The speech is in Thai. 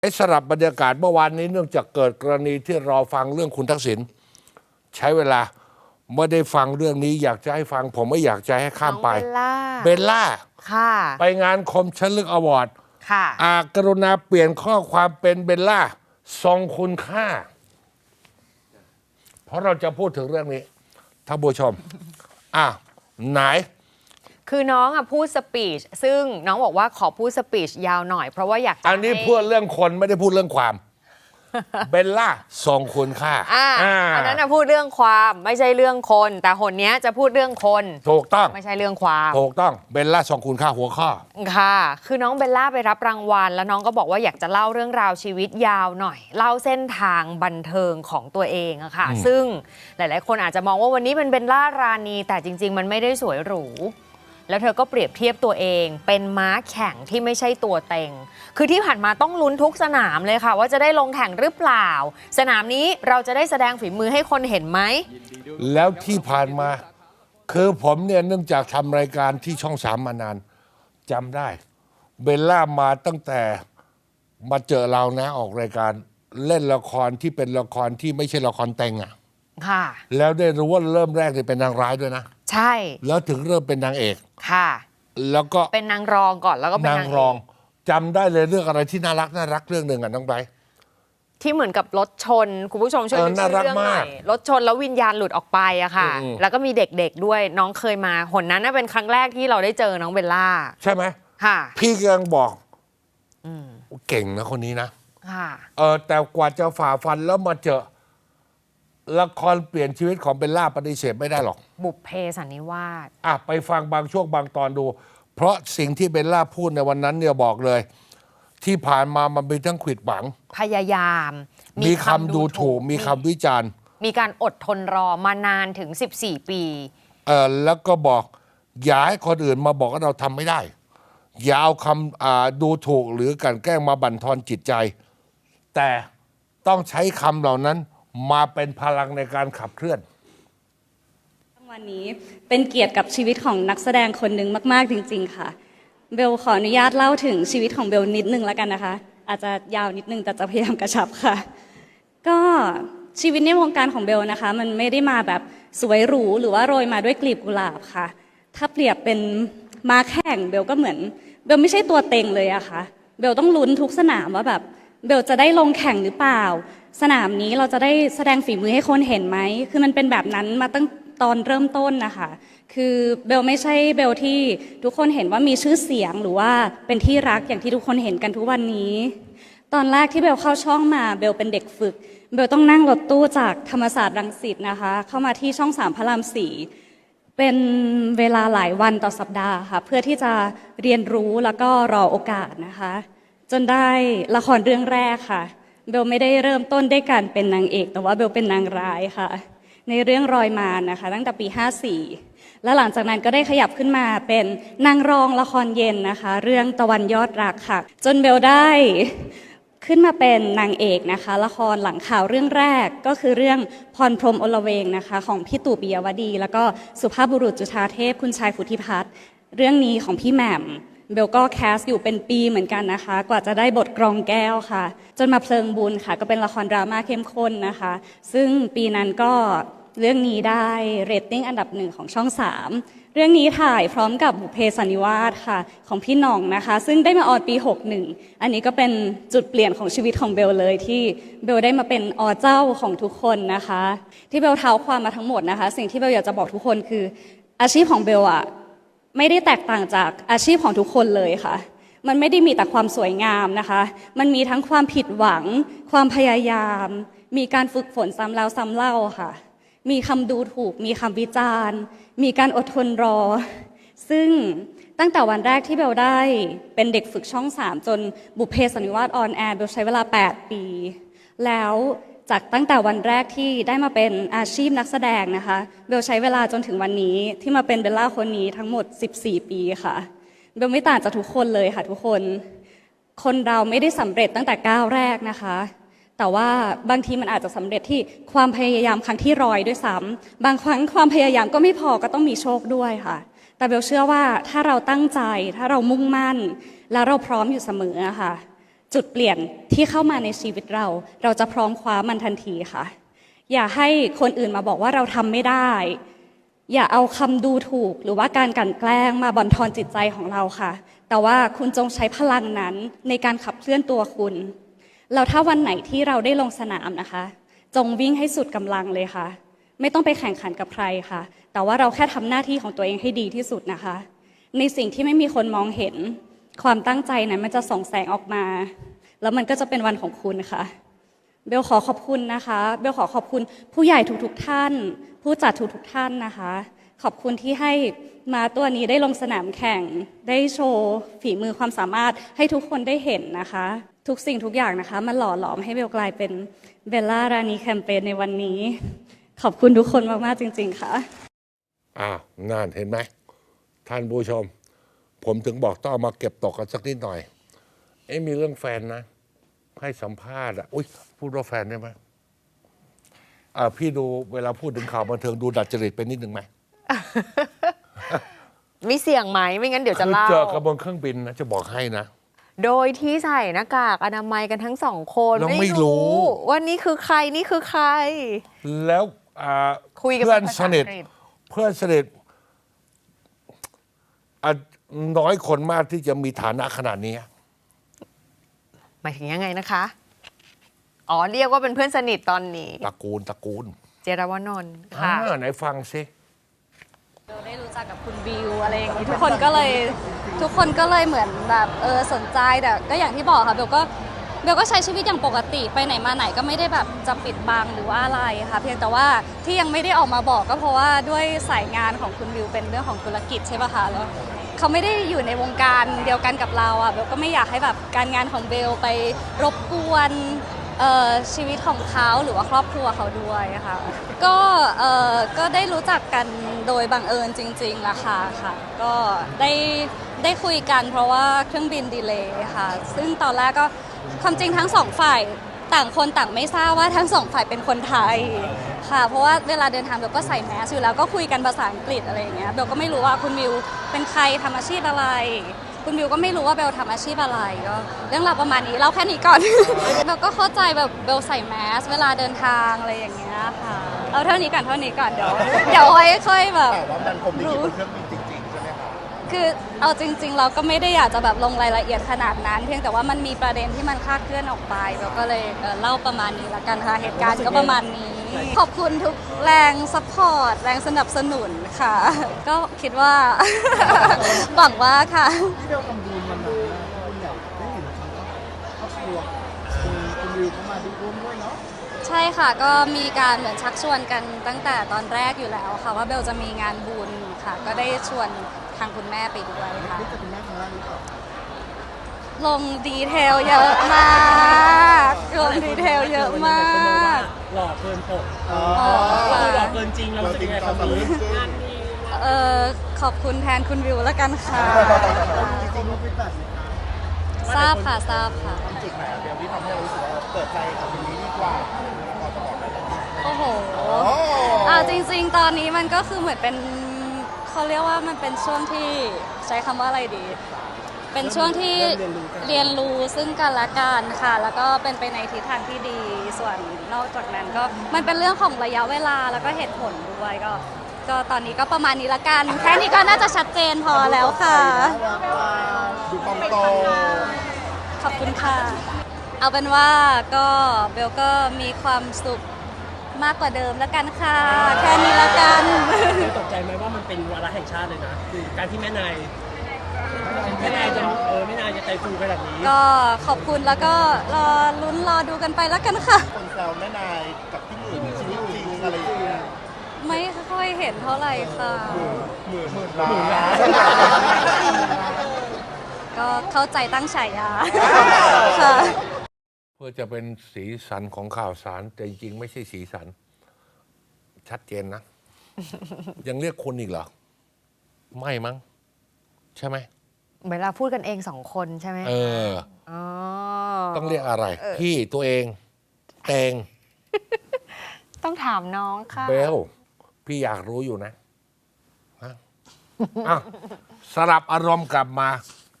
ไอ้สลับบรรยากาศเมื่อวานนี้เนื่องจากเกิดกรณีที่รอฟังเรื่องคุณทักษิณใช้เวลาไม่ได้ฟังเรื่องนี้อยากจะให้ฟัง ผมไม่อยากจะให้ข้ามไปน้องเบลล่า เบลล่า ค่ะ ไปงานคมชลึกอวอร์ดค่ะ อากรุณาเปลี่ยนข้อความเป็นเบลล่าทรงคุณค่า เพราะเราจะพูดถึงเรื่องนี้ท่านผู้ชม อะ ไหน คือน้องอะพูดสปีชซึ่งน้องบอกว่าขอพูดสปีชยาวหน่อย เพราะว่าอยากจะอันนี้ให้พูดเรื่องคนไม่ได้พูดเรื่องความ เบลล่าทรงคุณค่าอ่าอ่าอันนั้นนะพูดเรื่องความไม่ใช่เรื่องคน แต่หนเนี้ยจะพูดเรื่องคน ถูกต้อง ไม่ใช่เรื่องความ ถูกต้องเบลล่าทรงคุณค่าหัวข้อ ค่ะ คือน้องเบลล่าไปรับรางวัล แล้วน้องก็บอกว่าอยากจะเล่าเรื่องราวชีวิตยาวหน่อย เล่าเส้นทางบันเทิงของตัวเองอะค่ะอืมซึ่งหลาย ๆ คนอาจจะมองว่าวันนี้เป็นเบลล่ารานีแต่จริง ๆ มันไม่ได้สวยหรู แล้วเธอก็เปรียบเทียบตัวเอง เป็นม้าแข่งที่ไม่ใช่ตัวเต็ง คือที่ผ่านมาต้องลุ้นทุกสนามเลยค่ะ ว่าจะได้ลงแข่งหรือเปล่า สนามนี้เราจะได้แสดงฝีมือให้คนเห็นไหม แล้วที่ผ่านมา คือผมเนี่ยเนื่องจากทำรายการที่ช่องสามมานานจำได้ เบลล่ามาตั้งแต่มาเจอเรานะออกรายการเล่นละครที่เป็นละครที่ไม่ใช่ละครแต่งอะค่ะ แล้วได้รู้ว่าเริ่มแรกเนี่ยเป็นนางร้ายด้วยนะ ใช่ แล้วถึงเริ่มเป็นนางเอก ค่ะ แล้วก็เป็นนางรองก่อนแล้วก็เป็นนางนางเอกรองจำได้เลยเรื่องอะไรที่น่ารักน่ารักเรื่องหนึ่งอะน้องไบร์ท ที่เหมือนกับรถชน คุณผู้ชมช่วยเออนึกน่าชื่อรักเรื่องหน่มาอกยรถชนแล้ววิญญาณหลุดออกไปอะค่ะ อืมๆแล้วก็มีเด็กๆด้วยน้องเคยมาหนนั้นน่ะเป็นครั้งแรกที่เราได้เจอน้องเบลล่าใช่ไหม ค่ะ พี่กำลังบอกเก่งนะคนนี้นะ ค่ะ เออแต่กว่าจะฝ่าฟันแล้วมาเจอ ละครเปลี่ยนชีวิตของเบลล่าปฏิเสธไม่ได้หรอก บุพเพสันนิวาสอะไปฟังบางช่วงบางตอนดู เพราะสิ่งที่เบลล่าพูดในวันนั้นเนี่ยบอกเลย ที่ผ่านมามันมีทั้งขวิดหวัง พยายาม มีคำดูถูก มีคำวิจารณ์ มีการอดทนรอมานานถึง 14 ปี เออแล้วก็บอกอย่าให้คนอื่นมาบอกว่าเราทำไม่ได้ อย่าเอาคำอ่าดูถูกหรือกลันแกล้งมาบั่นทอนจิตใจ แต่ต้องใช้คำเหล่านั้น มาเป็นพลังในการขับเคลื่อน วันนี้เป็นเกียรติกับชีวิตของนักแสดงคนหนึ่งมาก ๆ จริง ๆ ค่ะ เบลขออนุญาตเล่าถึงชีวิตของเบลนิดนึงแล้วกันนะคะ อาจจะยาวนิดนึงแต่จะพยายามกระชับค่ะ ก็ชีวิตในวงการของเบลนะคะ มันไม่ได้มาแบบสวยหรูหรือว่าโรยมาด้วยกลีบกุหลาบค่ะ ถ้าเปรียบเป็นมาแข่งเบลก็เหมือน เบลไม่ใช่ตัวเต็งเลยอะค่ะ เบลต้องลุ้นทุกสนามว่าแบบเบลจะได้ลงแข่งหรือเปล่า สนามนี้เราจะได้แสดงฝีมือให้คนเห็นไหม คือมันเป็นแบบนั้นมาตั้งตอนเริ่มต้นนะคะ คือเบลไม่ใช่เบลที่ทุกคนเห็นว่ามีชื่อเสียงหรือว่าเป็นที่รักอย่างที่ทุกคนเห็นกันทุกวันนี้ ตอนแรกที่เบลเข้าช่องมาเบลเป็นเด็กฝึก เบลต้องนั่งรถตู้จากธรรมศาสตร์รังสิตนะคะ เข้ามาที่ช่องสามพระรามสี่เป็นเวลาหลายวันต่อสัปดาห์ค่ะ เพื่อที่จะเรียนรู้แล้วก็รอโอกาสนะคะ จนได้ละครเรื่องแรกค่ะ เบลไม่ได้เริ่มต้นด้วยการเป็นนางเอก แต่ว่าเบลเป็นนางร้ายค่ะ ในเรื่องรอยมารนะคะ ตั้งแต่ปี 54 แล้วหลังจากนั้นก็ได้ขยับขึ้นมาเป็นนางรองละครเย็นนะคะ เรื่องตะวันยอดรักค่ะ จนเบลได้ขึ้นมาเป็นนางเอกนะคะ ละครหลังข่าวเรื่องแรกก็คือเรื่องพรพรมอลเวงนะคะ ของพี่ตู่ปิยวดี แล้วก็สุภาพบุรุษจุฑาเทพคุณชายฟุธิพัฒน์เรื่องนี้ของพี่แหม่ม เบลก็แคสอยู่เป็นปีเหมือนกันนะคะ กว่าจะได้บทกรองแก้วค่ะ จนมาเพลิงบุญค่ะ ก็เป็นละครดราม่าเข้มข้นนะคะ ซึ่งปีนั้นก็เรื่องนี้ได้เรตติ้งอันดับหนึ่งของช่องสามเรื่องนี้ถ่ายพร้อมกับบุพเพสันนิวาสค่ะ ของพี่หน่องนะคะ ซึ่งได้มาออนปี 61 อันนี้ก็เป็นจุดเปลี่ยนของชีวิตของเบลเลยที่เบลได้มาเป็นอเจ้าของทุกคนนะคะ ที่เบลเท้าความมาทั้งหมดนะคะ สิ่งที่เบลอยากจะบอกทุกคนคืออาชีพของเบลอะ ไม่ได้แตกต่างจากอาชีพของทุกคนเลยค่ะ มันไม่ได้มีแต่ความสวยงามนะคะ มันมีทั้งความผิดหวัง ความพยายาม มีการฝึกฝนซ้ำแล้วซ้ำเล่าค่ะ มีคำดูถูก มีคำวิจารณ์ มีการอดทนรอ ซึ่งตั้งแต่วันแรกที่เบลได้เป็นเด็กฝึกช่อง3จนบุพเพสันนิวาสออนแอร์เบลใช้เวลา 8 ปี แล้ว จากตั้งแต่วันแรกที่ได้มาเป็นอาชีพนักแสดงนะคะเบลใช้เวลาจนถึงวันนี้ที่มาเป็นเบลล่าคนนี้ทั้งหมด 14 ปีค่ะเบลไม่ต่างจากทุกคนเลยค่ะทุกคน คนเราไม่ได้สำเร็จตั้งแต่ก้าวแรกนะคะ แต่ว่าบางทีมันอาจจะสำเร็จที่ความพยายามครั้งที่ร้อยด้วยซ้ำบางครั้งความพยายามก็ไม่พอก็ต้องมีโชคด้วยค่ะ แต่เบลเชื่อว่าถ้าเราตั้งใจถ้าเรามุ่งมั่น แล้วเราพร้อมอยู่เสมอค่ะ จุดเปลี่ยนที่เข้ามาในชีวิตเรา เราจะพร้อมคว้ามันทันทีค่ะ อย่าให้คนอื่นมาบอกว่าเราทำไม่ได้ อย่าเอาคำดูถูกหรือว่าการกลั่นแกล้งมาบั่นทอนจิตใจของเราค่ะ แต่ว่าคุณจงใช้พลังนั้นในการขับเคลื่อนตัวคุณแล้วถ้าวันไหนที่เราได้ลงสนามนะคะ จงวิ่งให้สุดกำลังเลยค่ะ ไม่ต้องไปแข่งขันกับใครค่ะ แต่ว่าเราแค่ทำหน้าที่ของตัวเองให้ดีที่สุดนะคะ ในสิ่งที่ไม่มีคนมองเห็น ความตั้งใจนั้นมันจะส่องแสงออกมา แล้วมันก็จะเป็นวันของคุณค่ะ เบลขอขอบคุณนะคะ เบลขอขอบคุณผู้ใหญ่ทุกๆท่าน ผู้จัดทุกๆท่านนะคะ ขอบคุณที่ให้มาตัวนี้ได้ลงสนามแข่ง ได้โชว์ฝีมือความสามารถให้ทุกคนได้เห็นนะคะ ทุกสิ่งทุกอย่างนะคะ มันหล่อหลอมให้เบลกลายเป็นเบลล่ารานีแคมเปญในวันนี้ ขอบคุณทุกคนมากๆจริง ๆ ค่ะอ้าวนั่นเห็นไหมท่านผู้ชม ผมถึงบอกต้องเอามาเก็บตกกันสักนิดหน่อย เอ๊ะมีเรื่องแฟนนะ ให้สัมภาษณ์อะอุ้ยพูดว่าแฟนได้ไหมอ่าพี่ดูเวลาพูดถึงข่าวบันเทิงดูดัดจริตไปนิดหนึ่งไหมมีเสี่ยงไหมไม่งั้นเดี๋ยวจะคือเล่า เจอกับบนเครื่องบินนะจะบอกให้นะ โดยที่ใส่หน้ากากอนามัยกันทั้งสองคนแล้วไม่รู้ ว่านี่คือใครนี่คือใคร แล้วอ่าคุยกันเพื่อนเป็นภาสษานิทอังกฤษเพื่อนสนิทอะ น้อยคนมากที่จะมีฐานะขนาดนี้ หมายถึงยังไงนะคะ อ๋อ เรียกว่าเป็นเพื่อนสนิทตอนนี้ ตระกูลตระกูล เจรวนนท์ค่ะ อ่าไหนฟังซิเราได้รู้จักกับคุณวิวอะไรอย่างนี้ทุกคนก็เลยทุกคนก็เลยเหมือนแบบเออสนใจแต่ก็อย่างที่บอกค่ะเบลก็เบลก็ใช้ชีวิตอย่างปกติไปไหนมาไหนก็ไม่ได้แบบจะปิดบังหรือว่าอะไรค่ะ เพียงแต่ว่าที่ยังไม่ได้ออกมาบอกก็เพราะว่าด้วยสายงานของคุณวิวเป็นเรื่องของธุรกิจใช่ป่ะคะแล้ว เขาไม่ได้อยู่ในวงการเดียวกันกับเราอะเบลก็ไม่อยากให้แบบการงานของเบลไปรบกวนชีวิตของเขาหรือว่าครอบครัวเขาด้วยค่ะก็เออก็ได้รู้จักกันโดยบังเอิญจริงๆล่ะค่ะค่ะ ก็ได้ได้คุยกันเพราะว่าเครื่องบินดีเลย์ค่ะ ซึ่งตอนแรกก็ความจริงทั้งสองฝ่ายต่างคนต่างไม่ทราบว่าทั้งสองฝ่ายเป็นคนไทย ค่ะ เพราะว่าเวลาเดินทางเบลก็ใส่แมสอยู่แล้วก็คุยกันภาษาอังกฤษอะไรอย่างเงี้ยเบลก็ไม่รู้ว่าคุณวิวเป็นใครทำอาชีพอะไร คุณวิวก็ไม่รู้ว่าเบลทำอาชีพอะไรก็เรื่องราวประมาณนี้เล่าแค่นี้ก่อนเบลก็เข้าใจแบบเบลใส่แมสเวลาเดินทางอะไรอย่างเงี้ยค่ะเอาเท่านี้ก่อนเท่านี้ก่อนเดี๋ยวเดี๋ยวไว้ค่อยแบบแต่ว่ามันผมลิขิตบนเครื่องบินจริงๆใช่ไหม คะคือเอาจริงๆ เราก็ไม่ได้อยากจะแบบลงรายละเอียดขนาดนั้น เพียงแต่ว่ามันมีประเด็นที่มันคลาดเคลื่อนออกไปเบลก็เลยเอ่อเล่าประมาณนี้ละกันค่ะ เหตุการณ์ก็ประมาณนี้ ขอบคุณทุกแรงซัพพอร์ต แรงสนับสนุนค่ะ ก็คิดว่า หวังว่าค่ะ ที่เบลกังวลมันนะคุณอยากได้เห็นครอบครัวคุณคุณวิวเข้ามาดูร่วมด้วยเนาะใช่ค่ะ ก็มีการเหมือนชักชวนกันตั้งแต่ตอนแรกอยู่แล้วค่ะ ว่าเบลจะมีงานบุญค่ะ ก็ได้ชวน ทางคุณแม่ไปด้วยค่ะ นี่จะเป็นแม่ครั้งแรกหรือเปล่าลงดีเทลเยอะมากลงดีเทลเยอะมาก หล่อเกินปกอ๋อก็คือหล่อเกินจริงเราเราจะจริเป็งนไงเราคำสำนี้เร็จจริงเออขอบคุณแทนคุณวิวแล้วกันค่ะ จริงๆรู้ฟีดแบ็กไหมคะทราบค่ะทราบค่ะตรงจุดไหนอะเบลที่ทำให้เรารู้สึกว่าเราเปิดใจกับคนนี้ดีกว่าพอจะบอกได้ไหม โอ้โหโอ้อ่าจริง ๆ ตอนนี้มันก็คือเหมือนเป็น เขาเรียกว่ามันเป็นช่วงที่ใช้คำว่าอะไรดี เป็นช่วงที่เรียนรู้ซึ่งกันและกันค่ะ แล้วก็เป็นไปในทิศทางที่ดี ส่วนนอกจากนั้นก็มันเป็นเรื่องของระยะเวลาแล้วก็เหตุผลด้วยก็ ก็ตอนนี้ก็ประมาณนี้ละกัน แค่นี้ก็น่าจะชัดเจนพอแล้วค่ะน่ารักมากดูตองโตขอบคุณค่ะ เอาเป็นว่าก็เบลก็มีความสุข มากกว่าเดิมแล้วกันค่ะ แค่นี้ละกันเราตกใจไหมว่ามันเป็นวาระแห่งชาติเลยนะคือการที่แม่นายแม่นายจะเออแม่นายจะใจฟูขนาดนี้ก็ขอบคุณแล้วก็รอลุ้นรอดูกันไปแล้วกันค่ะ คนแซวแม่นายกับพี่หมื่นชีวิตจริงอะไรอย่างเงี้ยไม่ค่อยเห็นเท่าไหร่ค่ะ หมื่นหมื่นล้านก็เข้าใจตั้งฉายาค่ะเพื่อจะเป็นสีสันของข่าวสาร แต่จริงๆไม่ใช่สีสัน ชัดเจนนะ ยังเรียกคุณอีกเหรอ ไม่มั้ง ใช่ไหมเวลาพูดกันเองสองคนใช่ไหมเอออ๋อต้องเรียกอะไร พี่ตัวเอง เตง ต้องถามน้องค่ะเบลพี่อยากรู้อยู่นะฮะอะสลับอารมณ์กลับมา